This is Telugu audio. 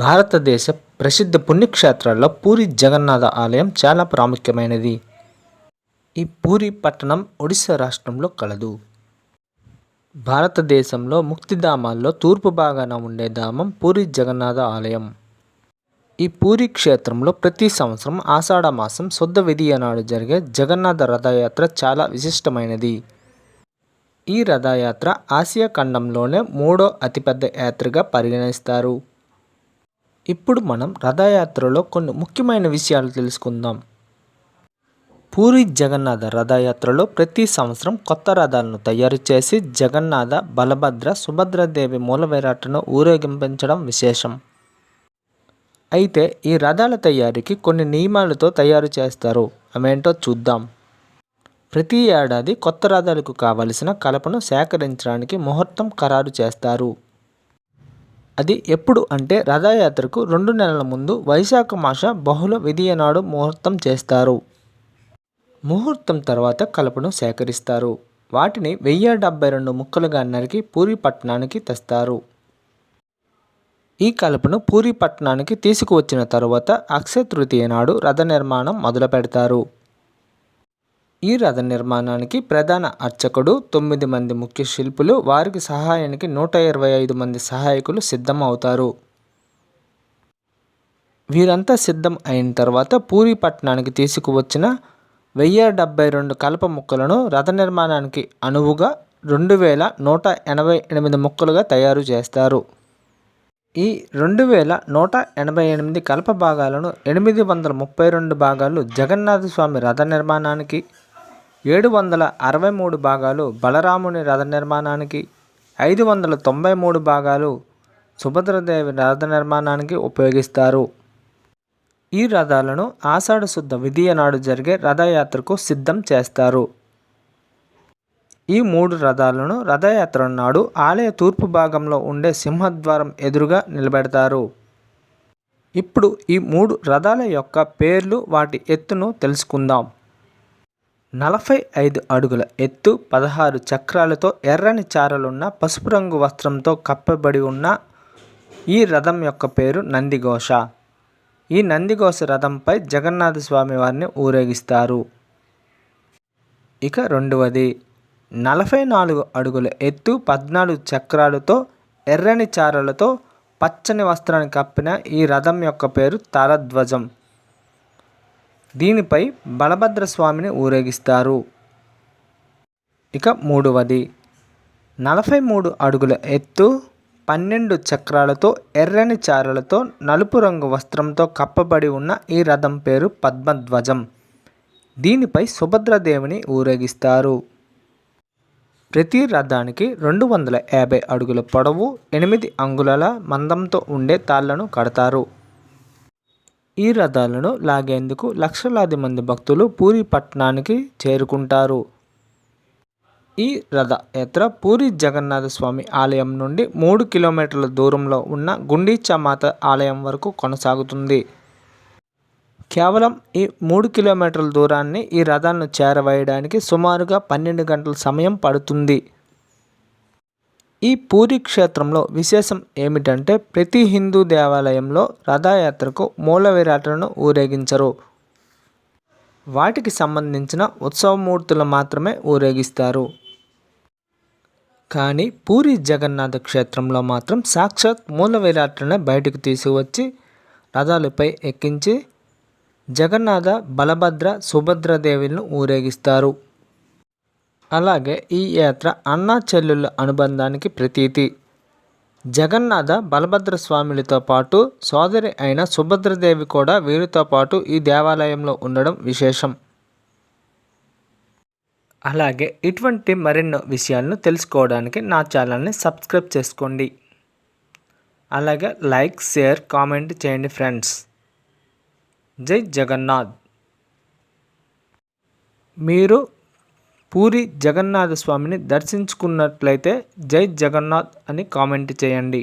భారతదేశ ప్రసిద్ధ పుణ్యక్షేత్రాల్లో పూరి జగన్నాథ ఆలయం చాలా ప్రాముఖ్యమైనది. ఈ పూరి పట్టణం ఒడిశా రాష్ట్రంలో కలదు. భారతదేశంలో ముక్తిధామాల్లో తూర్పు భాగాన ఉండే ధామం పూరి జగన్నాథ ఆలయం. ఈ పూరి క్షేత్రంలో ప్రతి సంవత్సరం ఆషాఢ మాసం శుద్ధ విధియ నాడు జరిగే జగన్నాథ రథయాత్ర చాలా విశిష్టమైనది. ఈ రథయాత్ర ఆసియా ఖండంలోనే మూడో అతిపెద్ద యాత్రగా పరిగణిస్తారు. ఇప్పుడు మనం రథయాత్రలో కొన్ని ముఖ్యమైన విషయాలు తెలుసుకుందాం. పూరి జగన్నాథ రథయాత్రలో ప్రతి సంవత్సరం కొత్త రథాలను తయారు చేసి జగన్నాథ బలభద్ర సుభద్రదేవి మూలవేరాటను ఊరేగింపించడం విశేషం. అయితే ఈ రథాల తయారీకి కొన్ని నియమాలతో తయారు చేస్తారు. అవేంటో చూద్దాం. ప్రతి ఏడాది కొత్త రథాలకు కావలసిన కలపను సేకరించడానికి ముహూర్తం ఖరారు చేస్తారు. అది ఎప్పుడు అంటే రథయాత్రకు రెండు నెలల ముందు వైశాఖ మాస బహుళ విధియ నాడు ముహూర్తం చేస్తారు. ముహూర్తం తర్వాత కలపను సేకరిస్తారు. వాటిని వెయ్యి డెబ్బై రెండు ముక్కలుగా నరికి పూరి పట్టణానికి తెస్తారు. ఈ కలపను పూరి పట్టణానికి తీసుకువచ్చిన తరువాత అక్షయ తృతీయ నాడు రథ నిర్మాణం మొదలు పెడతారు ఈ రథ నిర్మాణానికి ప్రధాన అర్చకుడు తొమ్మిది మంది ముఖ్య శిల్పులు వారికి సహాయానికి నూట ఇరవై ఐదు మంది సహాయకులు సిద్ధం అవుతారు వీరంతా సిద్ధం అయిన తర్వాత పూరి పట్టణానికి తీసుకువచ్చిన వెయ్యి డెబ్బై రెండు కలప ముక్కలను రథ నిర్మాణానికి అనువుగా రెండు వేల నూట ఎనభై ఎనిమిది ముక్కలుగా తయారు చేస్తారు. ఈ రెండు వేల నూట ఎనభై ఎనిమిది కలప భాగాలను ఎనిమిది వందల ముప్పై రెండు భాగాలు జగన్నాథ స్వామి రథ నిర్మాణానికి ఏడు వందల అరవై మూడు భాగాలు బలరాముని రథ నిర్మాణానికి ఐదు వందల తొంభై మూడు భాగాలు సుభద్రదేవి రథ నిర్మాణానికి ఉపయోగిస్తారు. ఈ రథాలను ఆషాఢ శుద్ధ విధియ నాడు జరిగే రథయాత్రకు సిద్ధం చేస్తారు. ఈ మూడు రథాలను రథయాత్ర నాడు ఆలయ తూర్పు భాగంలో ఉండే సింహద్వారం ఎదురుగా నిలబెడతారు. ఇప్పుడు ఈ మూడు రథాల యొక్క పేర్లు వాటి ఎత్తును తెలుసుకుందాం. నలభై ఐదు అడుగుల ఎత్తు పదహారు చక్రాలతో ఎర్రని చారలున్న పసుపు రంగు వస్త్రంతో కప్పబడి ఉన్న ఈ రథం యొక్క పేరు నందిఘోష. ఈ నందిఘోష రథంపై జగన్నాథ స్వామి వారిని ఊరేగిస్తారు. ఇక రెండవది నలభై నాలుగు అడుగుల ఎత్తు పద్నాలుగు చక్రాలతో ఎర్రని చారలతో పచ్చని వస్త్రాన్ని కప్పిన ఈ రథం యొక్క పేరు తారధ్వజం. దీనిపై బలభద్ర స్వామిని ఊరేగిస్తారు. ఇక మూడవది. నలభై మూడు అడుగుల ఎత్తు పన్నెండు చక్రాలతో ఎర్రని చారలతో నలుపు రంగు వస్త్రంతో కప్పబడి ఉన్న ఈ రథం పేరు పద్మధ్వజం. దీనిపై సుభద్రదేవిని ఊరేగిస్తారు. ప్రతి రథానికి రెండు వందల యాభై అడుగుల పొడవు ఎనిమిది అంగుళాల మందంతో ఉండే తాళ్ళను కడతారు. ఈ రథాలను లాగేందుకు లక్షలాది మంది భక్తులు పూరి పట్టణానికి చేరుకుంటారు. ఈ రథయాత్ర పూరి జగన్నాథ స్వామి ఆలయం నుండి మూడు కిలోమీటర్ల దూరంలో ఉన్న గుండీచామాత ఆలయం వరకు కొనసాగుతుంది. కేవలం ఈ మూడు కిలోమీటర్ల దూరాన్ని ఈ రథాన్ని చేరవేయడానికి సుమారుగా పన్నెండు గంటల సమయం పడుతుంది. ఈ పూరి క్షేత్రంలో విశేషం ఏమిటంటే ప్రతి హిందూ దేవాలయంలో రథయాత్రకు మూల విరాటలను ఊరేగించరు. వాటికి సంబంధించిన ఉత్సవమూర్తులు మాత్రమే ఊరేగిస్తారు. కానీ పూరి జగన్నాథ క్షేత్రంలో మాత్రం సాక్షాత్ మూల విరాట్లనే బయటకు తీసుకువచ్చి రథాలపై ఎక్కించి జగన్నాథ బలభద్ర సుభద్రదేవులను ఊరేగిస్తారు. అలాగే ఈ యాత్ర అన్నా చెల్లెళ్ళ అనుబంధానికి ప్రతీతి. జగన్నాథ బలభద్ర స్వాములతో పాటు సోదరి అయిన సుభద్రదేవి కూడా వీరితో పాటు ఈ దేవాలయంలో ఉండడం విశేషం. అలాగే ఇటువంటి మరెన్నో విషయాలను తెలుసుకోవడానికి నా ఛానల్ని సబ్స్క్రైబ్ చేసుకోండి. అలాగే లైక్ షేర్ కామెంట్ చేయండి ఫ్రెండ్స్. జై జగన్నాథ్. మీరు పూరి జగన్నాథ స్వామిని దర్శించుకున్నట్లయితే జై జగన్నాథ్ అని కామెంట్ చేయండి.